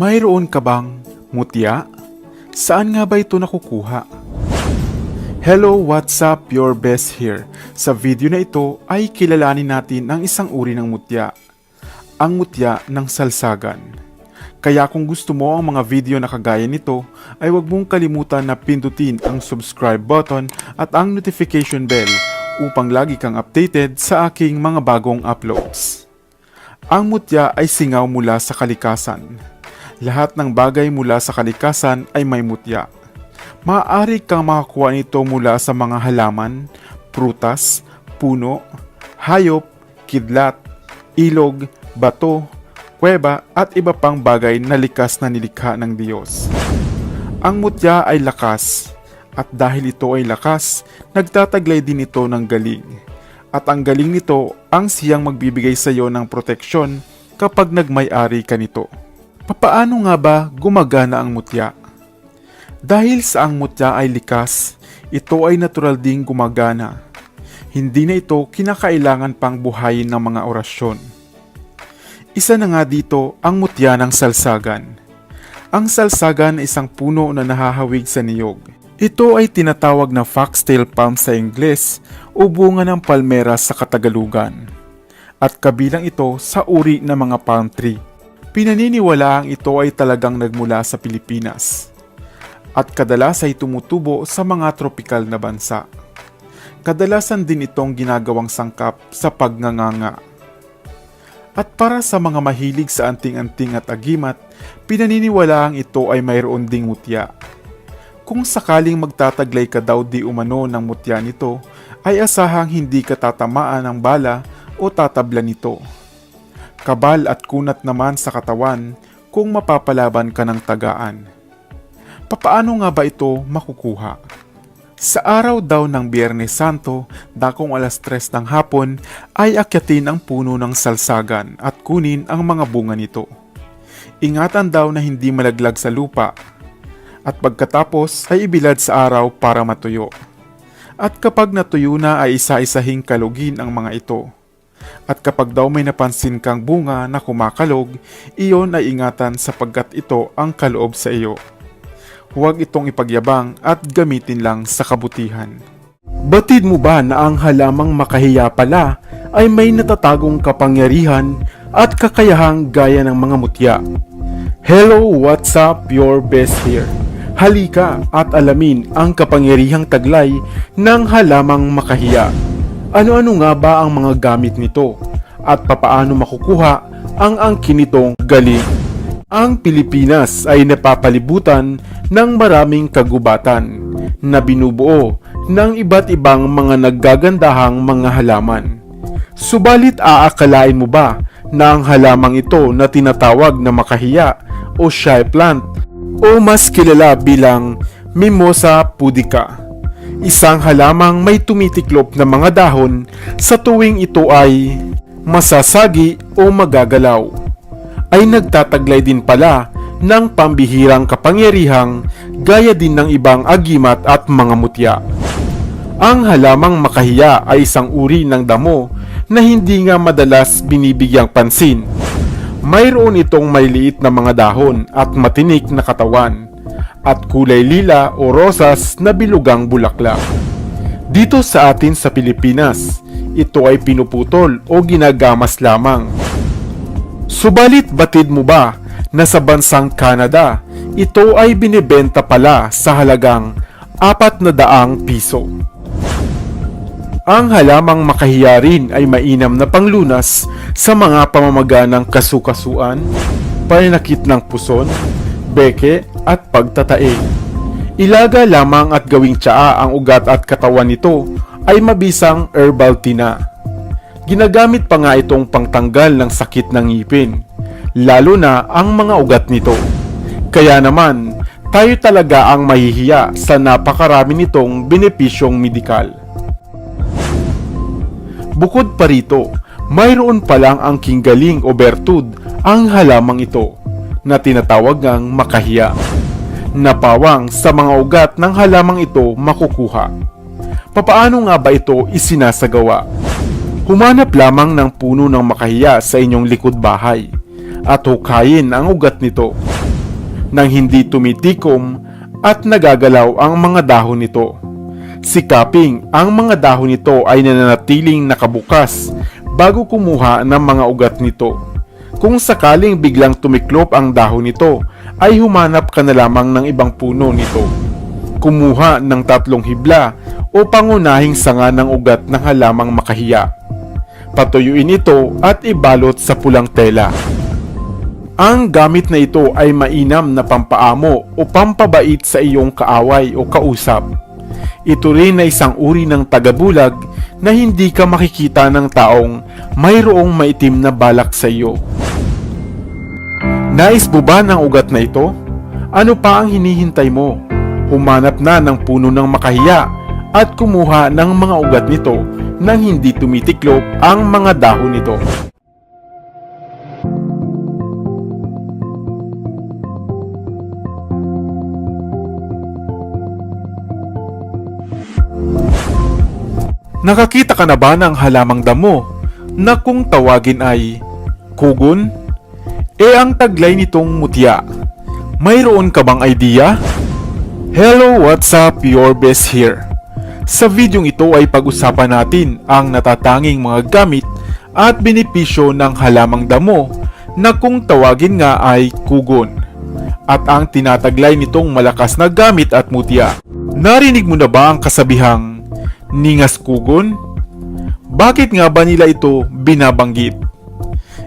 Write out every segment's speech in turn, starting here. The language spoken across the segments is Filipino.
Mayroon ka bang mutya? Saan nga ba ito nakukuha? Hello, what's up? Your best here. Sa video na ito ay kilalanin natin ang isang uri ng mutya. Ang mutya ng salsagan. Kaya kung gusto mo ang mga video na kagaya nito, ay huwag mong kalimutan na pindutin ang subscribe button at ang notification bell upang lagi kang updated sa aking mga bagong uploads. Ang mutya ay singaw mula sa kalikasan. Lahat ng bagay mula sa kalikasan ay may mutya. Maaari kang makakuha nito mula sa mga halaman, prutas, puno, hayop, kidlat, ilog, bato, kuweba at iba pang bagay na likas na nilikha ng Diyos. Ang mutya ay lakas at dahil ito ay lakas, nagtataglay din ito ng galing. At ang galing nito ang siyang magbibigay sa iyo ng proteksyon kapag nagmay-ari ka nito. Papaano nga ba gumagana ang mutya? Dahil sa ang mutya ay likas, ito ay natural ding gumagana. Hindi na ito kinakailangan pang buhayin ng mga orasyon. Isa na nga dito ang mutya ng salsagan. Ang salsagan ay isang puno na nahahawig sa niyog. Ito ay tinatawag na foxtail palm sa Ingles o bunga ng palmera sa Katagalugan. At kabilang ito sa uri ng mga palm tree. Pinaniniwalaang ito ay talagang nagmula sa Pilipinas at kadalas ay tumutubo sa mga tropikal na bansa. Kadalasan din itong ginagawang sangkap sa pagnganganga. At para sa mga mahilig sa anting-anting at agimat, pinaniniwalaang ito ay mayroon ding mutya. Kung sakaling magtataglay ka daw di umano ng mutya nito, ay asahang hindi ka tatamaan ng bala o tatabla nito. Kabal at kunat naman sa katawan kung mapapalaban ka ng tagaan. Papaano nga ba ito makukuha? Sa araw daw ng Biyernes Santo, dakong alas 3 ng hapon, ay akyatin ang puno ng salsagan at kunin ang mga bunga nito. Ingatan daw na hindi malaglag sa lupa at pagkatapos ay ibilad sa araw para matuyo. At kapag natuyo na ay isa-isahing kalugin ang mga ito. At kapag daw may napansin kang bunga na kumakalog, iyon ay ingatan sapagkat ito ang kaloob sa iyo huwag itong ipagyabang at gamitin lang sa kabutihan. Batid mo ba na ang halamang makahiya pala ay may natatagong kapangyarihan at kakayahang gaya ng mga mutya? Hello, what's up? Your best here. Halika at alamin ang kapangyarihang taglay ng halamang makahiya. Ano-ano nga ba ang mga gamit nito? At papaano makukuha ang angkin nitong galing? Ang Pilipinas ay napapalibutan ng maraming kagubatan na binubuo ng iba't ibang mga naggagandahang mga halaman. Subalit aakalain mo ba na ang halamang ito na tinatawag na makahiya o shy plant o mas kilala bilang Mimosa pudica. Isang halamang may tumitiklop na mga dahon sa tuwing ito ay masasagi o magagalaw ay nagtataglay din pala ng pambihirang kapangyarihang gaya din ng ibang agimat at mga mutya. Ang halamang makahiya ay isang uri ng damo na hindi nga madalas binibigyang pansin. Mayroon itong may liit na mga dahon at matinik na katawan at kulay lila o rosas na bilugang bulaklak. Dito sa atin sa Pilipinas, ito ay pinuputol o ginagamas lamang Subalit batid mo ba na sa bansang Canada, ito ay binibenta pala sa halagang 400 piso. Ang halamang makahiya rin ay mainam na panglunas sa mga pamamaganang kasukasuan, pananakit ng puson, beke at pagtatae. Ilaga lamang at gawing tsaa ang ugat at katawan nito ay mabisang herbal tina Ginagamit pa nga itong pangtanggal ng sakit ng ngipin, lalo na ang mga ugat nito. Kaya naman, tayo talaga ang mahihiya sa napakarami nitong benepisyong medikal. Bukod pa rito, mayroon palang ang kinggaling o bertud ang halamang ito na tinatawag ngang makahiya. Napawang sa mga ugat ng halamang ito makukuha. Papaano nga ba ito isinasagawa? Humanap lamang ng puno ng makahiya sa inyong likod bahay at hukayin ang ugat nito. nang hindi tumitikom at nagagalaw ang mga dahon nito. Sikaping ang mga dahon nito ay nananatiling nakabukas bago kumuha ng mga ugat nito. Kung sakaling biglang tumiklop ang dahon nito, ay humanap ka na lamang ng ibang puno nito. Kumuha ng tatlong hibla o pangunahing sanga ng ugat ng halamang makahiya. Patuyuin ito at ibalot sa pulang tela. Ang gamit na ito ay mainam na pampaamo o pampabait sa iyong kaaway o kausap. Ito rin na isang uri ng tagabulag na hindi ka makikita ng taong mayroong maitim na balak sa iyo. Nais mo ba ng ugat na ito? Ano pa ang hinihintay mo? Humanap na ng puno ng makahiya at kumuha ng mga ugat nito nang hindi tumitiklop ang mga dahon nito. Nakakita ka na ba ng halamang damo na kung tawagin ay kugon? E ang taglay nitong mutya. Mayroon ka bang idea? Hello, what's up? Your best here. Sa videong ito ay pag-usapan natin ang natatanging mga gamit at benepisyo ng halamang damo na kung tawagin nga ay kugon. At ang tinataglay nitong malakas na gamit at mutya. Narinig mo na ba ang kasabihang ningas kugon? Bakit nga ba nila ito binabanggit?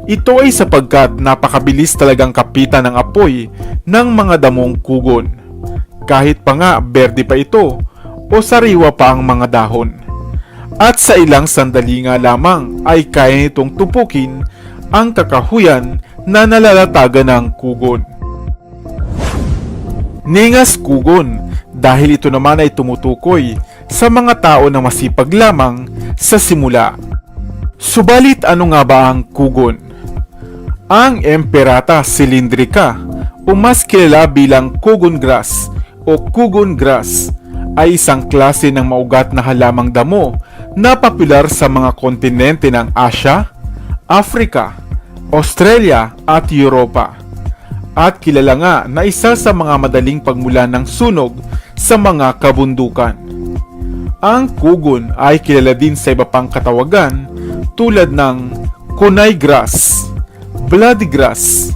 Ito ay sapagkat napakabilis talagang kapitan ng apoy ng mga damong kugon. Kahit pa nga berde pa ito o sariwa pa ang mga dahon. At sa ilang sandali nga lamang ay kaya nitong tupukin ang kakahuyan na nalalatagan ng kugon. Ningas kugon dahil ito naman ay tumutukoy sa mga tao na masipag lamang sa simula. Subalit ano nga ba ang kugon? Ang Emperata cylindrica o mas kilala bilang kugon grass o kugon grass ay isang klase ng maugat na halamang damo na popular sa mga kontinente ng Asia, Africa, Australia at Europa. At kilala nga na isa sa mga madaling pagmula ng sunog sa mga kabundukan. Ang kugon ay kilala din sa iba pang katawagan tulad ng kunay grass, bloody grass,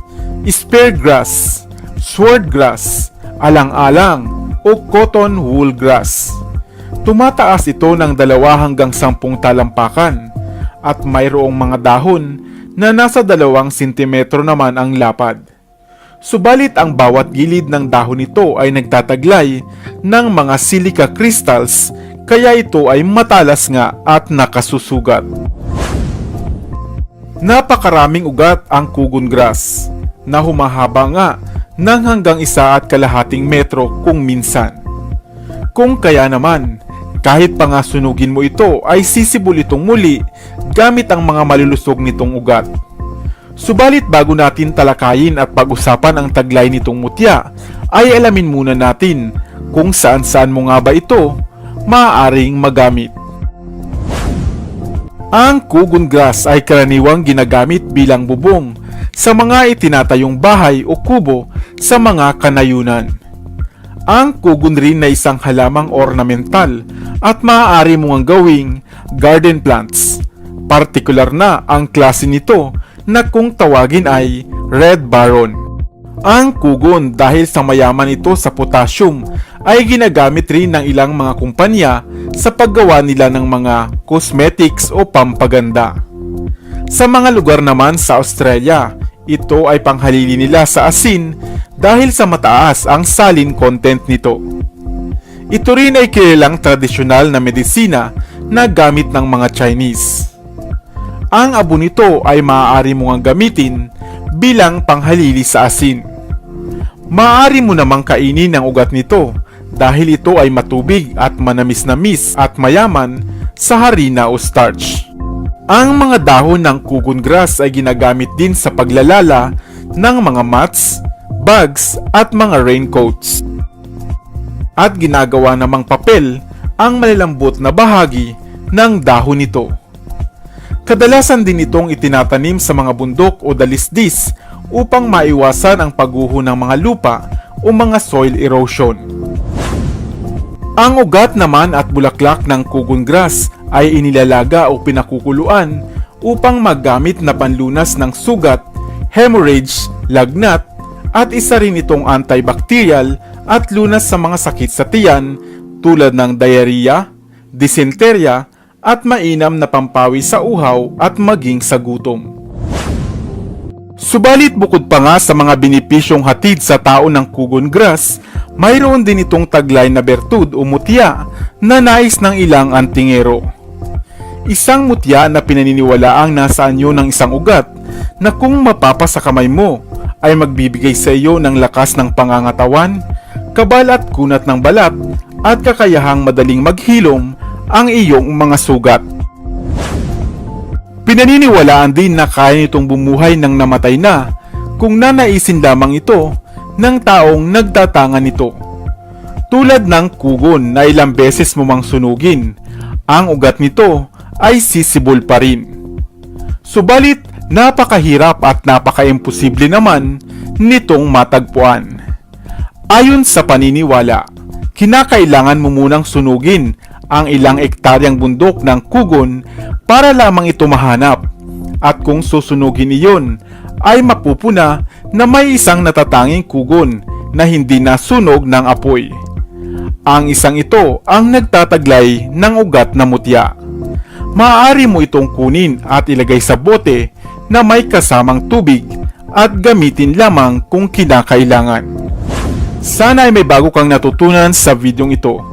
spear grass, sword grass, alang-alang o cotton wool grass. Tumataas ito ng dalawa hanggang sampung talampakan at mayroong mga dahon na nasa dalawang sentimetro naman ang lapad. Subalit ang bawat gilid ng dahon nito ay nagtataglay ng mga silica crystals kaya ito ay matalas nga at nakasusugat. Napakaraming ugat ang kugon grass na humahaba nga ng hanggang isa at kalahating metro kung minsan. Kung kaya naman, kahit pa nga sunugin mo ito ay sisibol itong muli gamit ang mga malulusog nitong ugat. Subalit bago natin talakayin at pag-usapan ang taglay nitong mutya, ay alamin muna natin kung saan saan mo nga ba ito maaaring magamit. Ang kugon grass ay karaniwang ginagamit bilang bubong sa mga itinatayong bahay o kubo sa mga kanayunan. Ang kugon rin na isang halamang ornamental at maaari mong gawing garden plants. Partikular na ang klase nito na kung tawagin ay Red Baron. Ang kugon dahil sa mayaman ito sa potassium ay ginagamit rin ng ilang mga kumpanya sa paggawa nila ng mga cosmetics o pampaganda. Sa mga lugar naman sa Australia, ito ay panghalili nila sa asin dahil sa mataas ang salin content nito. Ito rin ay kilalang tradisyonal na medisina na gamit ng mga Chinese. Ang abo nito ay maaari mong gamitin bilang panghalili sa asin. Maaari mo namang kainin ang ugat nito dahil ito ay matubig at manamis-namis at mayaman sa harina o starch. Ang mga dahon ng kugon grass ay ginagamit din sa paglalala ng mga mats, bags at mga raincoats. At ginagawa namang papel ang malalambot na bahagi ng dahon nito. Kadalasan din itong itinatanim sa mga bundok o dalisdis upang maiwasan ang pagguho ng mga lupa o mga soil erosion. Ang ugat naman at bulaklak ng kugon grass ay inilalaga o pinakukuluan upang magamit na panlunas ng sugat, hemorrhage, lagnat, at isa rin itong antibacterial at lunas sa mga sakit sa tiyan tulad ng diarrhea, dysenteria, at mainam na pampawi sa uhaw at maging sa gutom. Subalit bukod pa nga sa mga benepisyong hatid sa tao ng kugon grass, mayroon din itong taglay na bertud o mutya na nais ng ilang antingero. Isang mutya na pinaniniwalaang nasa anyo ng isang ugat na kung mapapa sa kamay mo ay magbibigay sa iyo ng lakas ng pangangatawan, kabal at kunat ng balat at kakayahang madaling maghilom ang iyong mga sugat. Pinaniniwalaan din na kaya nitong bumuhay ng namatay na kung nanaisin lamang ito ng taong nagtatangan nito. Tulad ng kugon na ilang beses mo mang sunugin, ang ugat nito ay sisibol pa rin. Subalit, napakahirap at napaka-imposible naman nitong matagpuan. Ayon sa paniniwala, kinakailangan mo munang sunugin ang ilang ektaryang bundok ng kugon para lamang ito mahanap. At kung susunugin iyon, ay mapupuna na may isang natatanging kugon na hindi nasunog ng apoy. Ang isang ito ang nagtataglay ng ugat na mutya. Maaari mo itong kunin at ilagay sa bote na may kasamang tubig at gamitin lamang kung kinakailangan. Sana ay may bago kang natutunan sa videong ito.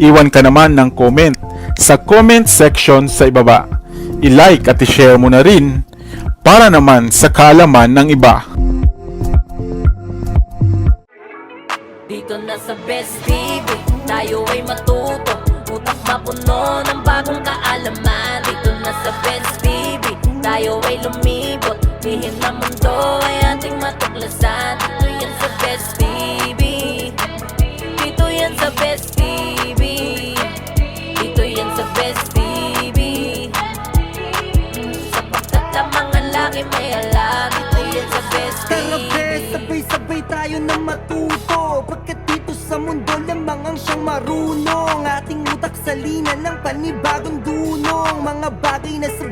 Iwan ka naman ng comment sa comment section sa ibaba. I-like at i-share mo na rin para naman sa kaalaman ng iba. Panibagong dunong Mga bagay na sa